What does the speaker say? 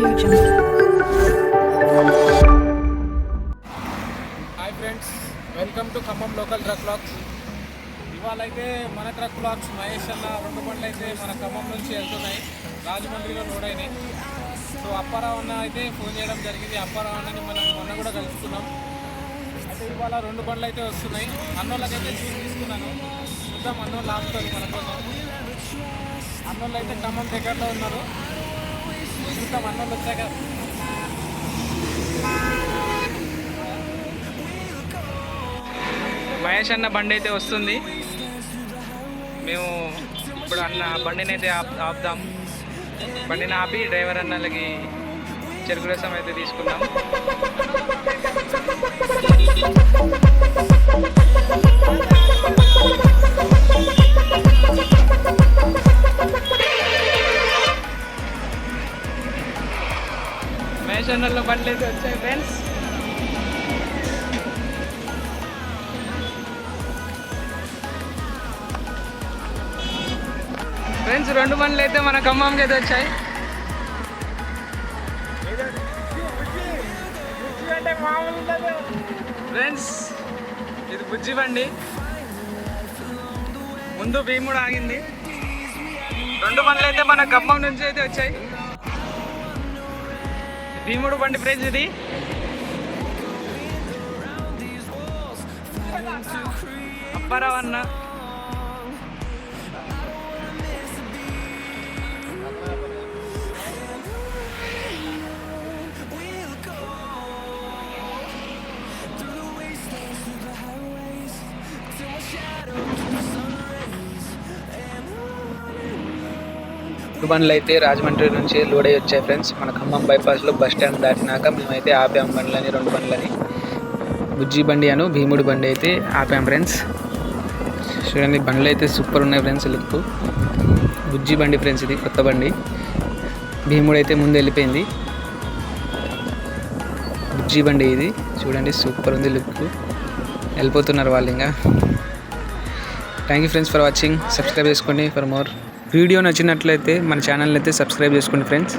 Hi friends welcome to Khammam local truck vlogs ఇవాళ అయితే మన ట్రక్ బ్లాగ్స్ మహేష్ అన్న రెండు బండ్లు అయితే మన ఖమ్మం నుంచి వెళ్తున్నాయి. రాజమండ్రిలో లోడైనాయి. అయినాయి సో అప్పారావు అన్న అయితే ఫోన్ చేయడం జరిగింది. అప్పారావు అన్నని మనం మొన్న కూడా కలుసుకున్నాం. అయితే ఇవాళ రెండు బండ్లు అయితే వస్తున్నాయి. అన్నోళ్ళకైతే చూసి తీసుకున్నాను. చూద్దాం అన్నోళ్ళు ఆపుతారు మన కోసం అన్నోళ్ళు అయితే ఖమ్మం దగ్గరలో ఉన్నారు. చూద్దాం అన్నోళ్ళు వచ్చాక. మహేష్ అన్న బండి అయితే వస్తుంది. మేము ఇప్పుడు అన్న బండిని అయితే ఆపుదాం. బండిని ఆపి డ్రైవర్ అన్నలకి చెరుకు రసం అయితే తీసుకుందాం. మహేష్ అన్నలో బండ్లు అయితే వచ్చాయి ఫ్రెండ్స్. ఫ్రెండ్స్ రెండు బండ్లు అయితే మన ఖమ్మంకి అయితే వచ్చాయి. ఫ్రెండ్స్ ఇది బుజ్జి బండి. ముందు భీముడు ఆగింది. రెండు బండ్లు అయితే మన ఖమ్మం నుంచి అయితే వచ్చాయి. భీముడు బండి ఫ్రెండ్స్ ఇది. అప్పారావు అన్న. Shadow బండ్లు అయితే రాజమండ్రి నుంచి లోడ్ అయ్యి వచ్చాయి ఫ్రెండ్స్. మన ఖమ్మం బైపాస్లో బస్ స్టాండ్ దాటినాక మేమైతే ఆపాం బండ్లని రెండు బండ్లని. బుజ్జి బండి అను భీముడి బండి అయితే ఆపాం ఫ్రెండ్స్. చూడండి బండ్లు అయితే సూపర్ ఉన్నాయి ఫ్రెండ్స్ లుక్. బుజ్జి బండి ఫ్రెండ్స్ ఇది కొత్త బండి. భీముడు అయితే ముందు వెళ్ళిపోయింది. బుజ్జి బండి ఇది చూడండి సూపర్ ఉంది లుక్. వెళ్ళిపోతున్నారు వాళ్ళు ఇంకా. Thank you friends for watching subscribe చేసుకోండి ఫర్ మోర్ వీడియో నచ్చినట్లయితే మన ఛానల్ అయితే సబ్స్క్రైబ్ చేసుకోండి ఫ్రెండ్స్.